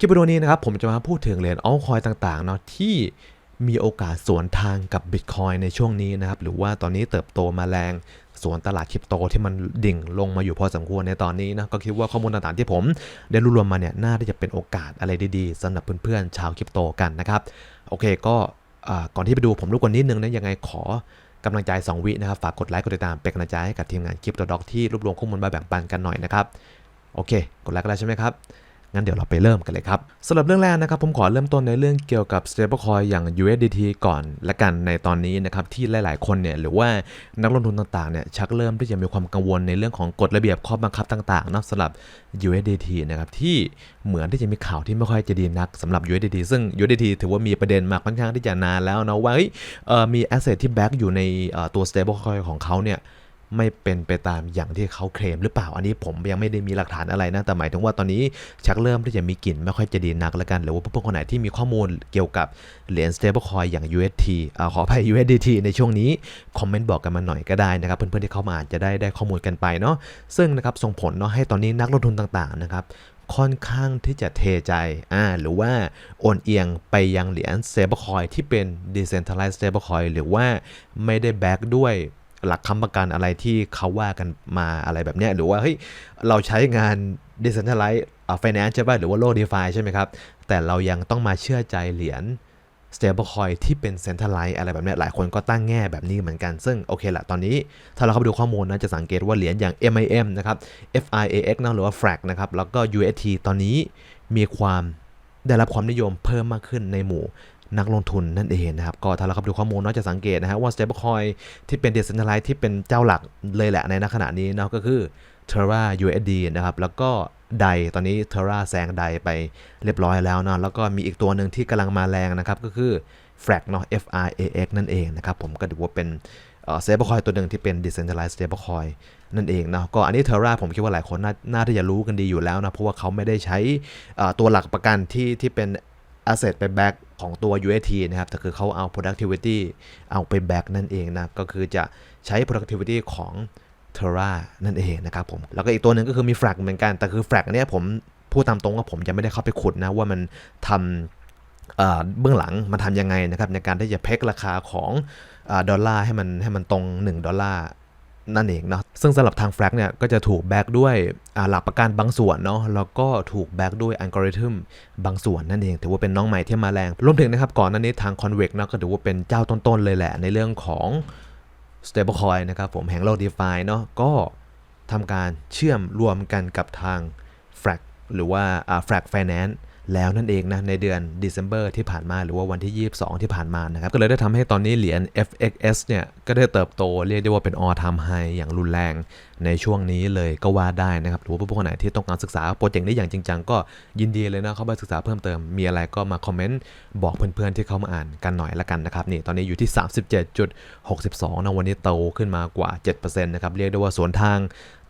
คลิปวิดีโอนี้นะครับผมจะมาพูดถึงเหรียญอัลคอยต่างๆเนาะที่มีโอกาสสวนทางกับ Bitcoin ในช่วงนี้นะครับหรือว่าตอนนี้เติบโตมาแรงสวนตลาดคริปโตที่มันดิ่งลงมาอยู่พอสมควรในตอนนี้นะก็คิดว่าข้อมูลต่างๆที่ผมได้รวบรวมมาเนี่ยน่าที่จะเป็นโอกาสอะไรดีๆสำหรับเพื่อนๆชาวคริปโตกันนะครับโอเคก็ก่อนที่ไปดูผมรบกวนนิดนึงนะยังไงขอกำลังใจ 2 วินะครับฝากกดไลค์กดติดตามเป็นกำลังใจให้กับทีมงานคริปโตด็อกที่รวบรวมข้อมูลมาแบ่งปันกันหน่อยนะครับโอเค กดไลค์กันแล้วใช่ไหมครับ งั้นเดี๋ยวเราไปเริ่มกันเลยครับสำหรับเรื่องแรกนะครับผมขอเริ่มต้นในเรื่องเกี่ยวกับ stablecoin อย่าง USDT ก่อนละกันในตอนนี้นะครับที่หลาย ๆ คนเนี่ยหรือว่านักลงทุนต่างๆเนี่ยชักเริ่มที่จะมีความกังวลในเรื่องของกฎระเบียบข้อบังคับต่างๆนะสำหรับ USDT นะครับที่เหมือนที่จะมีข่าวที่ไม่ค่อยจะดีนักสำหรับ USDT ซึ่ง USDT ถือว่ามีประเด็นมาค่อนข้างที่จะนานแล้วนะว่าเอ่อมี asset ที่ back อยู่ในตัว stablecoin ของเขาเนี่ย ไม่เป็นไปตามอย่างที่เขาเคลมหรือเปล่าอันนี้ผมยังไม่ได้มีหลักฐานอะไรนะแต่หมายถึงว่าตอนนี้ชักเริ่มที่จะมีกลิ่นไม่ค่อยจะดีนักแล้วกันหรือว่าพวกคนไหนที่มีข้อมูลเกี่ยวกับเหรียญ stablecoin อย่าง UST อ่าขออภัย USDT ในช่วงนี้คอมเมนต์บอกกันมาหน่อยก็ได้นะครับเพื่อนๆที่เข้ามาอาจจะได้ได้ข้อมูลกันไปเนาะซึ่งนะครับส่งผลเนาะให้ตอนนี้นักลงทุนต่างๆนะครับค่อนข้างที่จะเทใจ อ่า หรือว่าโอนเอียงไปยังเหรียญ stablecoin ที่เป็น decentralized stablecoin หรือว่าไม่ได้แบ็กด้วย หลักค้ำประกันอะไรที่เขาว่ากันมาอะไรแบบเนี้ยหรือว่าเฮ้ยเราใช้งาน decentralized อ่า finance ใช่ป่ะหรือว่าโลก DeFi ใช่ไหมครับ แต่เรายังต้องมาเชื่อใจเหรียญ stablecoin ที่เป็น centralized อะไรแบบนี้หลายคนก็ตั้งแง่แบบนี้เหมือนกัน ซึ่งโอเคละตอนนี้ถ้าเราเข้าไปดูข้อมูลนะจะสังเกตว่าเหรียญอย่าง MIM นะครับ FIAX นะหรือว่า FRAC นะครับแล้วก็ UST ตอนนี้มีความได้รับความนิยมเพิ่มมากขึ้นในหมู่ นักลงทุนนั่นเองนะครับ ก็ถ้าเราเข้าดูข้อมูลเนาะจะสังเกตนะฮะว่า stablecoin ที่เป็น decentralized ที่เป็นเจ้าหลักเลยแหละในณขณะนี้เนาะก็คือ Terra USD นะครับ แล้วก็ไดตอนนี้ Terra แซงไดไปเรียบร้อยแล้วเนาะแล้วก็มีอีกตัวหนึ่งที่กำลังมาแรงนะครับ ก็คือ FRAC เนาะ FRAX นั่นเองนะครับ ผมก็ถือว่าเป็นเอ่อ stablecoin ตัวหนึ่งที่เป็น decentralized stablecoin นั่นเองเนาะก็อันนี้ Terra ผมคิดว่าหลายคนน่านาที่จะรู้กันดีอยู่แล้วนะ เพราะว่าเขาไม่ได้ใช้ตัวหลักประกันที่ที่เป็น asset ไป back ของตัว UST นะครับ แต่คือเขาเอา productivity เอาไป back นั่นเองนะก็คือจะใช้ productivity ของ Terra นั่นเองนะครับผม แล้วก็อีกตัวหนึ่งก็คือมี Frag เหมือนกัน แต่คือ Frag เนี่ยผมพูดตามตรงว่าผมจะไม่ได้เข้าไปขุดนะว่ามันทำเบื้องหลังมันทำยังไงนะครับในการที่จะเพกราคาของอดอลลาร์ให้มันให้มันตรง 1 ดอลลาร์ นั่นเองเนาะซึ่งสำหรับทางแฟลกเนี่ยก็จะถูกแบ็กด้วยหลักประกันบางส่วนเนาะแล้วก็ถูกแบ็กด้วยอัลกอริทึมบางส่วนนั่นเอง ถือว่าเป็นน้องใหม่ที่มาแรงรวมถึงนะครับก่อนหน้านี้ทาง Convex เนาะก็ถือว่าเป็นเจ้าต้นๆเลยแหละในเรื่องของ stablecoin นะครับผมแห่งโลก DeFi เนาะก็ทำการเชื่อมรวมกันกับทาง f r a g หรือว่าอ่า f r a g Finance แล้วนั่นเองนะในเดือน December ที่ผ่านมาหรือว่าวันที่ 22 ที่ผ่านมานะครับก็เลยได้ทำให้ตอนนี้เหรียญ FXS เนี่ยก็ได้เติบโตเรียกได้ว่าเป็น all time high อย่างรุนแรงในช่วงนี้เลยก็ว่าได้นะครับหรือว่าผู้คนไหนที่ต้องการศึกษาโปรเจกต์นี้อย่างจริงจังก็ยินดีเลยนะเข้าไปศึกษาเพิ่มเติมมีอะไรก็มาคอมเมนต์บอกเพื่อนๆที่เข้ามาอ่านกันหน่อยละกันนะครับนี่ตอนนี้อยู่ที่ 37.62นะวันนี้โตขึ้นมากว่า7%นะครับเรียกได้ว่าสวนทาง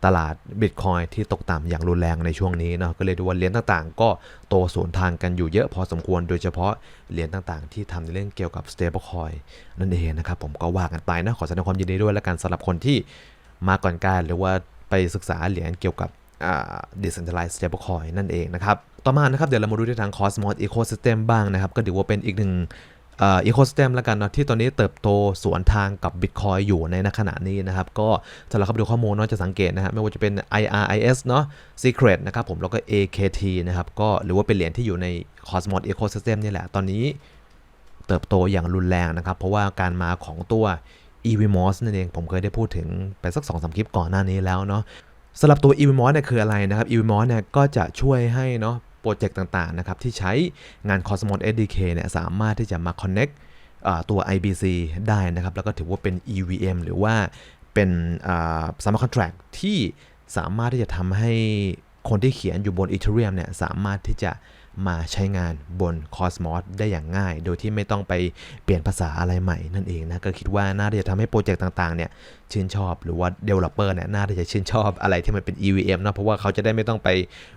ตลาดบิตคอยที่ตกต่ำอย่างรุนแรงในช่วงนี้เนาะก็เลยดูว่าเหรียญต่างๆ ก็โตสวนทางกันอยู่เยอะพอสมควรโดยเฉพาะเหรียญต่างๆ ที่ทำในเรื่องเกี่ยวกับ stable coin นั่นเองนะครับผมก็ว่ากันไปนะขอแสดงความยินดีด้วยและกันสำหรับคนที่มาก่อนการหรือว่าไปศึกษาเหรียญเกี่ยวกับอ่า decentralized stable coin นั่นเองนะครับ ต่อมานะครับ เดี๋ยวเรามาดูที่ทาง Cosmos ecosystem บ้างนะครับ ก็ถือว่าเป็นอีกหนึ่ง อีโคส y ต e m แล้วกันเนาะที่ตอนนี้เติบโตสวนทางกับ Bitcoin อยู่ในขณะนี้นะครับ ก็ถ้าเราเข้าไปดูข้อมูลเนาะจะสังเกตนะฮะไม่ว่าจะเป็น IRIS เนาะ Secret นะครับผมแล้วก็ AKT นะครับก็หรือว่าเป็นเหรียญที่อยู่ใน Cosmos Ecosystem นี่แหละ ตอนนี้เติบโตอย่างรุนแรงนะครับ เพราะว่าการมาของตัว EVMOS นั่นเองผมเคยได้พูดถึงไปสัก2อสคลิปก่อนหน้านี้แล้วเนาะสำหรับตัว EVMOS เนี่ยคืออะไรนะครับ EVMOS เนี่ยก็จะช่วยให้เนาะ โปรเจกต์ต่างๆนะครับที่ใช้งาน Cosmos SDK เนี่ยสามารถที่จะมา connect ตัว IBC ได้นะครับ แล้วก็ถือว่าเป็น EVM หรือว่าเป็นสมาร์ทคอนแท็กที่สามารถที่จะทำให้คนที่เขียนอยู่บน Ethereum เนี่ยสามารถที่จะ มาใช้งานบน Cosmos ได้อย่างง่าย โดยที่ไม่ต้องไปเปลี่ยนภาษาอะไรใหม่นั่นเองนะ ก็คิดว่าน่าจะทำให้โปรเจกต์ต่างๆ เนี่ยชื่นชอบ หรือว่า Developer เนี่ยน่าจะชื่นชอบอะไรที่มันเป็น EVM นะเพราะว่าเขาจะได้ไม่ต้องไป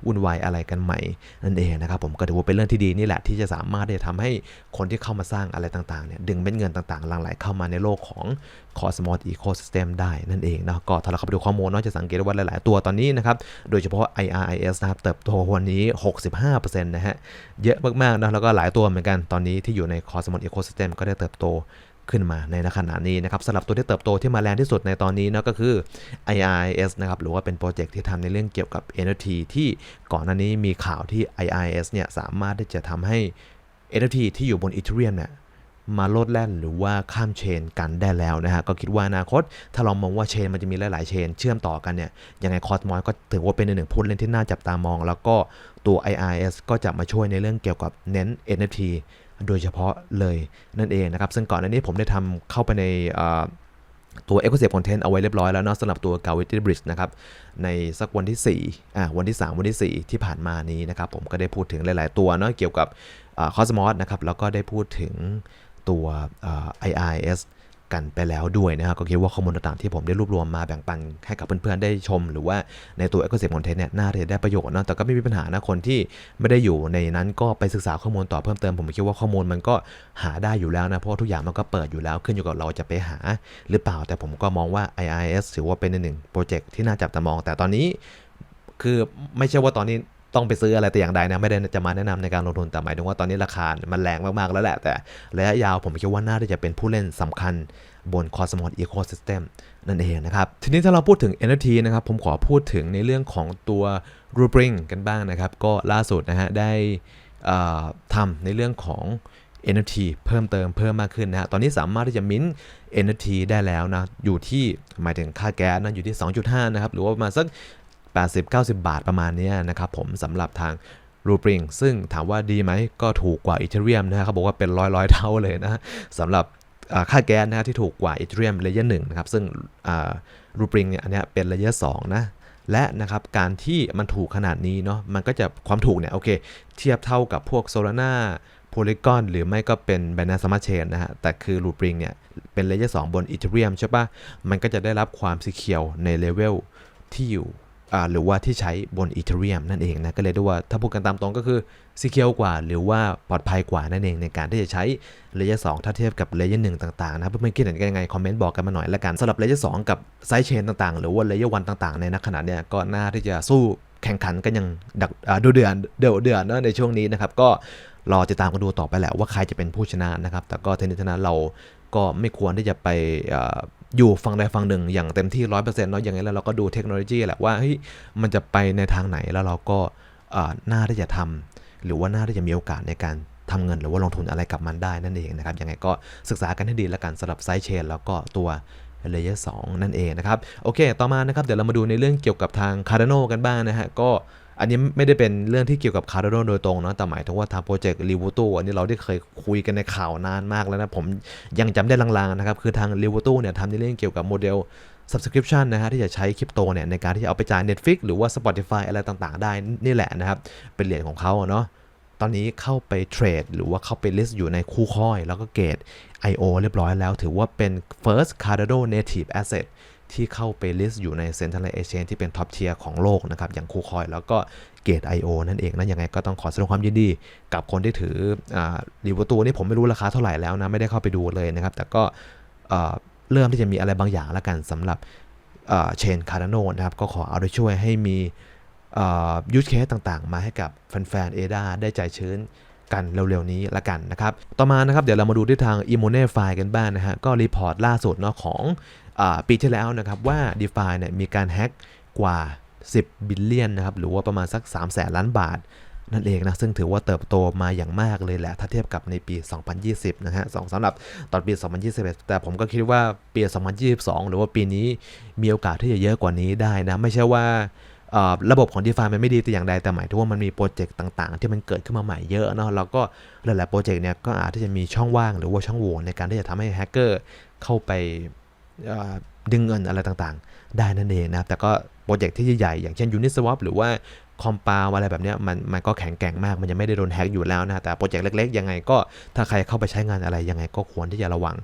วุ่นวายอะไรกันใหม่นั่นเองนะครับผมก็ถือว่าเป็นเรื่องที่ดีนี่แหละที่จะสามารถที่จะทำให้คนที่เข้ามาสร้างอะไรต่างๆเนี่ยดึงเม็ดเงินต่างๆหลั่งไหลเข้ามาในโลกของ Cosmos Ecosystem ได้นั่นเองนะก็ถ้าเราเข้าไปดูข้อมูลเนาะจะสังเกตว่าหลาย ๆ ตัวตอนนี้นะครับ โดยเฉพาะ IRIS นะครับ เติบโตวันนี้ 65%นะฮะ เยอะมาก ๆ นะ แล้วก็หลายตัวเหมือนกันตอนนี้ที่อยู่ใน Cosmos Ecosystem ก็ได้เติบโตขึ้นมาในขณะนี้นะครับสำหรับตัวที่เติบโตที่มาแรงที่สุดในตอนนี้นะก็คือ IIS นะครับหรือว่าเป็นโปรเจกต์ที่ทำในเรื่องเกี่ยวกับ NFT ที่ก่อนหน้านี้มีข่าวที่ IIS เนี่ยสามารถที่จะทำให้ NFT ที่อยู่บน Ethereum เนี่ย มาโลดแล่นหรือว่าข้ามเชนกันได้แล้วนะฮะก็คิดว่าอนาคต ถ้าเรามองว่าเชนมันจะมีหลาย ๆ เชน เชื่อมต่อกันเนี่ยยังไงคอสมอยก็ถือว่าเป็นหนึ่งผู้เล่นที่น่าจับตามอง แล้วก็ตัว IIS ก็จะมาช่วยในเรื่องเกี่ยวกับเน้น NFT โดยเฉพาะเลยนั่นเองนะครับ ซึ่งก่อนหน้านี้ผมได้ทำเข้าไปในตัว e c o s y s t e Content เอาไว้เรียบร้อยแล้วเนาะสำหรับตัว g a v i t y Bridge นะครับ ในสักวันที่4อ่าวันที่ 3 วันที่ 4 ที่ผ่านมานี้นะครับ ผมก็ได้พูดถึงหลาย ๆ ตัวเนาะเกี่ยวกับ Cosmos นะครับ แล้วก็ได้พูดถึง ตัว IIS กันไปแล้วด้วยนะครับก็คิดว่าข้อมูลต่างๆที่ผมได้รวบรวมมาแบ่งปันให้กับเพื่อนๆได้ชม หรือว่าในตัว Ecosystem Content เนี่ยน่าจะได้ประโยชน์นะแต่ก็ไม่มีปัญหานะคนที่ไม่ได้อยู่ในนั้นก็ไปศึกษาข้อมูลต่อเพิ่มเติมผมคิดว่าข้อมูลมันก็หาได้อยู่แล้วนะเพราะทุกอย่างมันก็เปิดอยู่แล้วขึ้นอยู่กับเราจะไปหาหรือเปล่า แต่ผมก็มองว่า IIS ถือว่าเป็นหนึ่งโปรเจกต์ที่น่าจับตามอง แต่ตอนนี้ คือไม่ใช่ว่าตอนนี้ ต้องไปซื้ออะไรแต่อย่างใดนะไม่ได้จะมาแนะนำในการลงทุนแต่หมายถึงว่าตอนนี้ราคา มันแรงมากๆแล้วแหละ แต่ระยะยาวผมคิดว่าน่าจะเป็นผู้เล่นสำคัญบน Cosmos Ecosystem นั่นเองนะครับ ทีนี้ถ้าเราพูดถึง NFT นะครับ ผมขอพูดถึงในเรื่องของตัว r u b r i n g กันบ้างนะครับ ก็ล่าสุดนะฮะได้ทำในเรื่องของ NFT เพิ่มเติมเพิ่มมากขึ้นนะฮะ ตอนนี้สามารถที่จะมิ้น NFT ได้แล้วนะ อยู่ที่หมายถึงค่าแก๊สนะ อยู่ที่ 2.5 นะครับ หรือว่าประมาณสัก 80-90 บาทประมาณนี้นะครับผมสำหรับทางรูปริงซึ่งถามว่าดีไหมก็ถูกกว่าอีเทเรียมนะฮะเขาบอกว่าเป็นร้อยร้อยเท่าเลยนะสำหรับค่าแก๊สนะฮะที่ถูกกว่าอีเทเรียมเลเยอร์หนึ่งนะครับซึ่งรูปริงเนี่ยอันนี้เป็นเลเยอร์สองนะและนะครับการที่มันถูกขนาดนี้เนาะมันก็จะความถูกเนี่ยโอเค เทียบเท่ากับพวกโซลาร่าโพลีกอนหรือไม่ก็เป็น b i n a n c e Smart Chain นะฮะ แต่คือ Loop Ring เนี่ย เป็นเลเยอร์2บน Ethereum ใช่ปะมันก็จะได้รับความสีเขียวในเลเวลที่อยู่ หรือว่าที่ใช้บน Ethereum นั่นเองนะ ก็เลยได้ว่าถ้าพูดกันตามตรงก็คือซีเคียวกว่า หรือว่าปลอดภัยกว่านั่นเองในการที่จะใช้เลเยอร์สถ้าเทียบกับเลเยอร์หต่างๆนะเพื่อนๆคิดเห็นกันยังไง คอมเมนต์บอกกันมาหน่อยละกันสำหรับเลเยอร์สกับไซด์เชนต่างๆ หรือว่าเลเยอร์วันต่างๆ ในนักขณะเนี้ยก็น่าที่จะสู้แข่งขันกันอย่างดักดูเดือดเดือดเดือดในช่วงนี้นะครับก็รอติดตามกันดูต่อไปแหละว่าใครจะเป็นผู้ชนะนะครับแต่ก็เทนนิสนะเราก็ไม่ควรที่จะไป อยู่ฝั่งใดฝั่งหนึ่ง อย่างเต็มที่ร้อยเปอร์เซ็นต์เนาะอย่างนี้แล้วเราก็ดูเทคโนโลยีแหละว่าเฮ้ยมันจะไปในทางไหนแล้วเราก็น่าที่จะทำหรือว่าน่าที่จะมีโอกาสในการทำเงินหรือว่าลงทุนอะไรกับมันได้นั่นเองนะครับยังไงก็ศึกษากันให้ดีแล้วกันสำหรับไซเชนแล้วก็ตัวเลเยอร์สนั่นเองนะครับ โอเค ต่อมานะครับ เดี๋ยวเรามาดูในเรื่องเกี่ยวกับทาง Cardano กันบ้างนะฮะ ก็ อันนี้ไม่ได้เป็นเรื่องที่เกี่ยวกับ Cardano โดยตรงนะแต่หมายถึงว่าทางโปรเจกต์ r e v o t o อันนี้เราได้เคยคุยกันในข่าวนานมากแล้วนะ ผมยังจำได้ลางๆนะครับ คือทาง r e v o t o เนี่ยทำในเรื่องเกี่ยวกับโมเดล subscription นะฮะที่จะใช้คริปโตเนี่ยในการที่จะเอาไปจ่าย Netflix หรือว่า Spotify อะไรต่างๆ ได้นี่แหละนะครับ เป็นเหรียญของเขาเนาะตอนนี้เข้าไปเทรดหรือว่าเข้าไป list อยู่ในคู่คอย แล้วก็เกต IO เรียบร้อยแล้ว ถือว่าเป็น first Cardano native asset ที่เข้าไป list อยู่ใน Central Exchange ที่เป็นท็อปเทียร์ของโลกนะครับ อย่างคูคอยแล้วก็เกต IO นั่นเองนะยังไงก็ต้องขอแสดงความยินดี กับคนที่ถือรีวิวตัวนี่ผมไม่รู้ราคาเท่าไหร่แล้วนะ ไม่ได้เข้าไปดูเลยนะครับ แต่ก็เริ่มที่จะมีอะไรบางอย่างแล้วกันสำหรับเชนคาร์โนนะครับ ก็ขอเอาใจช่วยให้มียูสเคสต่างๆ มาให้กับแฟนๆเอดาได้ใจชื้นกันเร็วๆนี้ละกันนะครับ ต่อมานะครับ เดี๋ยวเรามาดูที่ทาง i m m u n e f i กันบ้างนะฮะ ก็รีพอร์ตล่าสุดเนาะของ ปีที่แล้วนะครับว่า d e f าเนี่ยมีการแฮ็กกว่า 10 บิลเลียนนะครับหรือว่าประมาณสัก 3 0 0แสนล้านบาทนั่นเองนะ ซึ่งถือว่าเติบโตมาอย่างมากเลยแหละ ถ้าเทียบกับในปี 2020 นะฮะสองสำหรับตอนปี 2021 แต่ผมก็คิดว่าปี 2022 หรือว่าปีนี้มีโอกาสที่จะเยอะกว่านี้ได้นะ ไม่ใช่ว่าระบบของ d e f ามันไม่ดีแต่อย่างใด แต่หมายถึงว่ามันมีโปรเจกต์ต่างๆ ที่มันเกิดขึ้นมาใหม่เยอะเนาะแล้วก็หลายๆโปรเจกต์เนี่ยก็อาจที่จะมีช่องว่างหรือว่าช่องโหว่ในการที่จะทำให้แฮกเกอร์เข้าไป ดึงเงินอะไรต่างๆ ได้นั่นเองนะแต่ก็โปรเจกต์ที่ใหญ่ๆอย่างเช่น Uniswap หรือว่าคอมปาวอะไรแบบนี้มันมันก็แข็งแกร่งมาก มันจะไม่ได้โดนแฮกอยู่แล้วนะ แต่โปรเจกต์เล็กๆ ยังไงก็ถ้าใครเข้าไปใช้งานอะไรยังไงก็ควรที่จะระวัง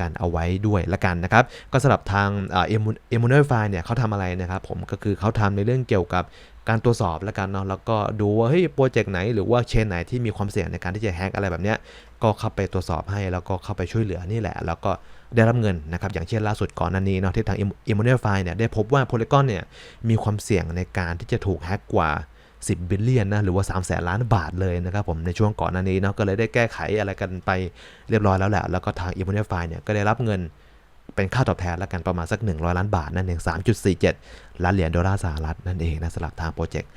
กันเอาไว้ด้วยละกันนะครับ ก็สำหรับทางเอ็มมูเนอร์ไฟเนี่ยเขาทำอะไรนะครับผมก็คือเขาทำในเรื่องเกี่ยวกับการตรวจสอบล้วกันเนาะแล้วก็ดูว่าเฮ้ยโปรเจกต์ไหนหรือว่าเชนไหนที่มีความเสี่ยงในการที่จะแฮกอะไรแบบเนี้ย ก็เข้าไปตรวจสอบให้แล้วก็เข้าไปช่วยเหลือนี่แหละ แล้วก็ได้รับเงินนะครับ อย่างเช่นล่าสุดก่อนนั้นนี้เนาะที่ทาง i m m u n e f i เนี่ยได้พบว่า Polygon เนี่ยมีความเสี่ยงในการที่จะถูกแฮกกว่า 10 บิลเลียนนะหรือว่า 3 0 0แสนล้านบาทเลยนะครับผมในช่วงก่อนหน้านี้เนาะก็เลยได้แก้ไขอะไรกันไปเรียบร้อยแล้วแหละ แล้วก็ทาง i m m o n e f y เนี่ยก็ได้รับเงินเป็นค่าตอบแทนแล้วกันประมาณสัก 100 ล้านบาทนั่นเอง3.47 ล้านเหรียญดอลลาร์สหรัฐนั่นเองนะสำหรับทางโปรเจกต์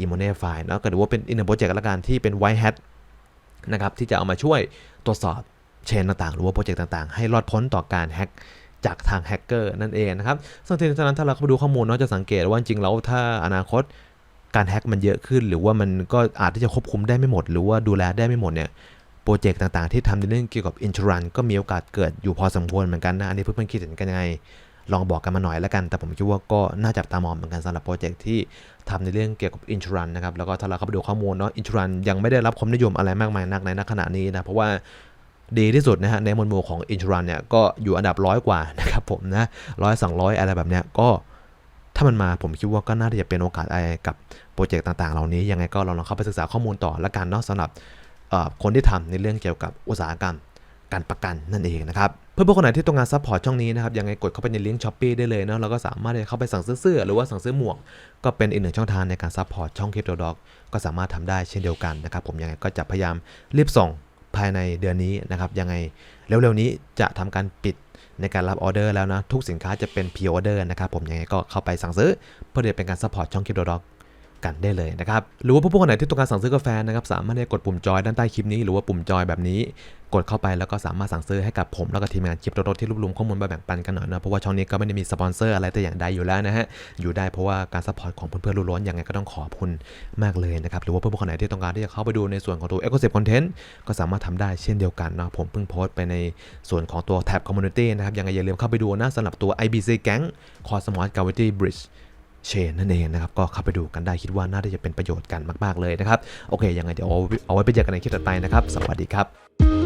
อิมโมเนฟายเนาะก็ถือว่าเป็นอีกหนึ่งโปรเจกต์ละกันที่เป็นไวท์แฮท นะครับที่จะเอามาช่วยตรวจสอบเชนต่างๆ หรือว่าโปรเจกต์ต่างๆ ให้รอดพ้นต่อการแฮ็กจากทางแฮกเกอร์นั่นเองนะครับซึ่งทีนั้นถ้าเราเข้าไปดูข้อมูลเนาะจะสังเกตว่าจริงๆแล้วถ้าอนาคตการแฮ็กมันเยอะขึ้น หรือว่ามันก็อาจที่จะควบคุมได้ไม่หมด หรือว่าดูแลได้ไม่หมดเนี่ยโปรเจกต์ต่างๆ ที่ทำในเรื่องเกี่ยวกับอินชูรันก็มีโอกาสเกิดอยู่พอสมควรเหมือนกันนะ อันนี้เพื่อนๆคิดเห็นกันยังไง ลองบอกกันมาหน่อยแล้วกัน แต่ผมคิดว่าก็น่าจับตามองเหมือนกันสำหรับโปรเจกต์ที่ทำในเรื่องเกี่ยวกับอินชูรันนะครับ แล้วก็ถ้าเราเข้าไปดูข้อมูลเนาะอินชูรันยังไม่ได้รับความนิยมอะไรมากมายนักในณขณะนี้นะ เพราะว่าดีที่สุดนะฮะในมวดหมู่ของอินชูรันเนี่ยก็อยู่อันดับร้อยกว่านะครับผมนะร้อยสองร้อยอะไรแบบเนี้ยก็ถ้ามันมาผมคิดว่าก็น่าจะเป็นโอกาสอะไรกับโปรเจกต์ต่างๆ เหล่านี้ยังไงก็ลองเข้าไปศึกษาข้อมูลต่อละกันเนาะสำหรับคนที่ทำในเรื่องเกี่ยวกับอุตสาหกรรม การประกันนั่นเองนะครับ เพื่อนๆคนไหนที่ต้องการซัพพอร์ตช่องนี้นะครับยังไงกดเข้าไปในลิงก์ช้อปปีได้เลยเนาะเราก็สามารถเข้าไปสั่งซื้อเสื้อหรือว่าสั่งซื้อหมวก ก็เป็นอีกหนึ่งช่องทางในการซัพพอร์ตช่องคลิปโดด็อกก็สามารถทำได้เช่นเดียวกันนะครับผมยังไงก็จะพยายามรีบส่งภายในเดือนนี้นะครับยังไงเร็วๆนี้จะทำการปิดในการรับออเดอร์แล้วนะทุกสินค้าจะเป็นพ r ออเดอร์นะครับผมยังไงก็เข้าไปสั่งซื้อเพื่อจะเป็นการซัพพอร์ตช่องคลิปโดด็อก กันได้เลยนะครับ หรือว่าผู้คนไหนที่ต้องการสั่งซื้อกาแฟนะครับสามารถกดปุ่มจอยด้านใต้คลิปนี้หรือว่าปุ่มจอยแบบนี้ กดเข้าไปแล้วก็สามารถสั่งซื้อให้กับผมแล้วก็ทีมงานคลิปรถที่รวบรวมข้อมูลมาแบ่งปันกันหน่อยนะเพราะว่าช่องนี้ก็ไม่ได้มีสปอนเซอร์อะไรแต่อย่างใดอยู่แล้วนะฮะอยู่ได้เพราะว่าการซัพพอร์ตของเพื่อนๆล้วนๆยังไงก็ต้องขอบคุณมากเลยนะครับหรือว่าเพื่อนๆคนไหนที่ต้องการที่จะเข้าไปดูในส่วนของตัว Ecosystem Content ก็สามารถทำได้เช่นเดียวกันเนาะผมเพิ่งโพสต์ไปในส่วนของตัวแท็บ Community นะครับยังไงอย่าลืมเข้าไปดูนะสำหรับตัว IBC Gang Cosmos Gravity Bridge เชนนั่นเองนะครับ ก็เข้าไปดูกันได้คิดว่าน่าจะเป็นประโยชน์กันมาก ๆ เลยนะครับ โอเคยังไงเดี๋ยวเอาเอาไว้ไปเจอกันในคลิปต่อไปนะครับ สวัสดีครับ